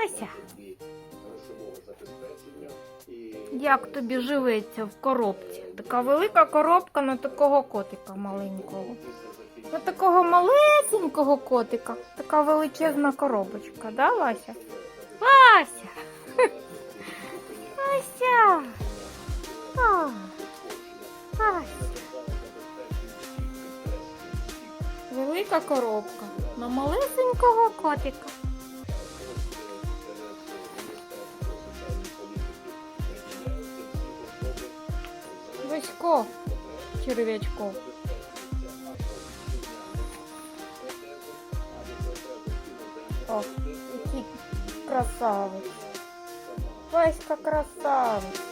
Вася, як тобі живеться в коробці? Така велика коробка на такого котика маленького. На такого малесенького котика. Така величезна коробочка, да, Вася? Вася! Вася! А, Вася! Велика коробка на малесенького котика. червячков. Червячков. О, какие красавцы. Васька красавец.